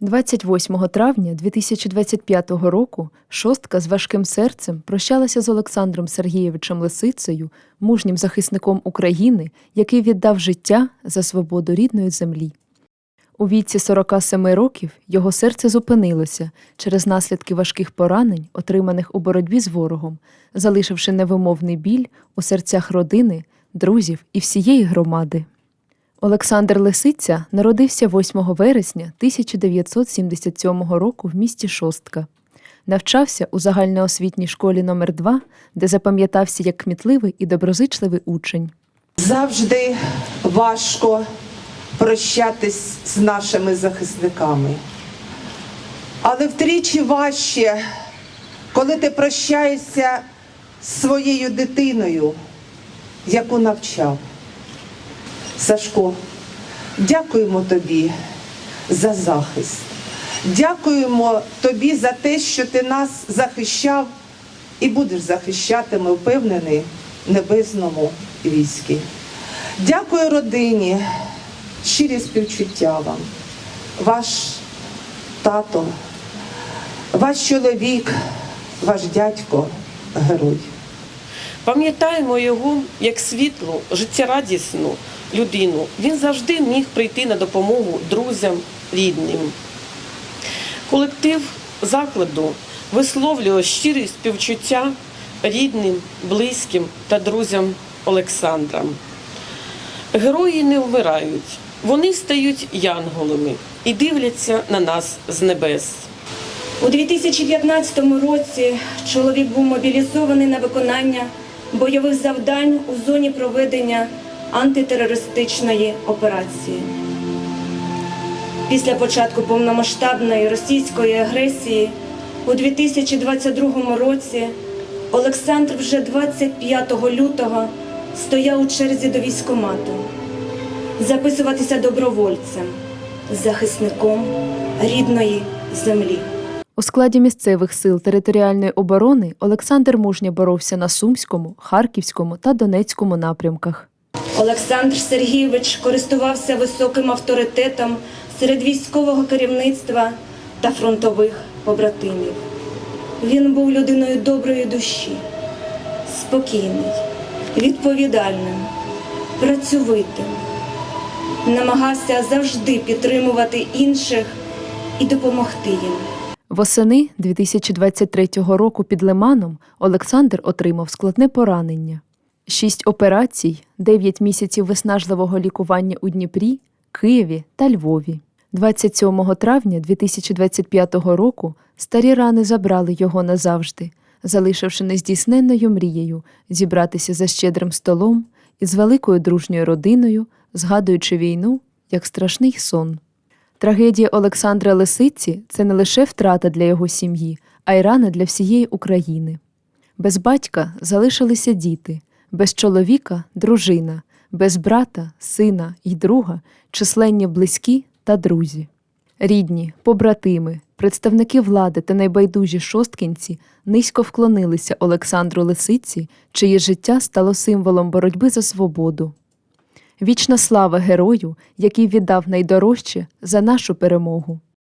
28 травня 2025 року шостка з важким серцем прощалася з Олександром Сергійовичем Лисицею, мужнім захисником України, який віддав життя за свободу рідної землі. У віці 47 років його серце зупинилося через наслідки важких поранень, отриманих у боротьбі з ворогом, залишивши невимовний біль у серцях родини, друзів і всієї громади. Олександр Лисиця народився 8 вересня 1977 року в місті Шостка. Навчався у загальноосвітній школі номер 2 де запам'ятався як кмітливий і доброзичливий учень. Завжди важко прощатись з нашими захисниками. Але втричі важче, коли ти прощаєшся з своєю дитиною, яку навчав. Сашко, дякуємо тобі за захист. Дякуємо тобі за те, що ти нас захищав і будеш захищати, ми впевнені, небесному війські. Дякую родині, щирі співчуття вам, ваш тато, ваш чоловік, ваш дядько, герой. Пам'ятаємо його як світлу, життєрадісну людину. Він завжди міг прийти на допомогу друзям, рідним. Колектив закладу висловлював щирі співчуття рідним, близьким та друзям Олександра. Герої не вмирають, вони стають янголами і дивляться на нас з небес. У 2015 році чоловік був мобілізований на виконання бойових завдань у зоні проведення антитерористичної операції. Після початку повномасштабної російської агресії у 2022 році Олександр вже 25 лютого стояв у черзі до військкомату записуватися добровольцем, захисником рідної землі. У складі місцевих сил територіальної оборони Олександр мужньо боровся на Сумському, Харківському та Донецькому напрямках. Олександр Сергійович користувався високим авторитетом серед військового керівництва та фронтових побратимів. Він був людиною доброї душі, спокійний, відповідальним, працьовитим, намагався завжди підтримувати інших і допомогти їм. Восени 2023 року під Лиманом Олександр отримав складне поранення. Шість операцій, дев'ять місяців виснажливого лікування у Дніпрі, Києві та Львові. 27 травня 2025 року старі рани забрали його назавжди, залишивши нездійсненною мрією зібратися за щедрим столом із великою дружньою родиною, згадуючи війну як страшний сон. Трагедія Олександра Лисиці це не лише втрата для його сім'ї, а й рана для всієї України. Без батька залишилися діти, без чоловіка дружина, без брата, сина й друга, численні близькі та друзі. Рідні, побратими, представники влади та найбайдужі шосткінці низько вклонилися Олександру Лисиці, чиє життя стало символом боротьби за свободу. Вічна слава герою, який віддав найдорожче за нашу перемогу.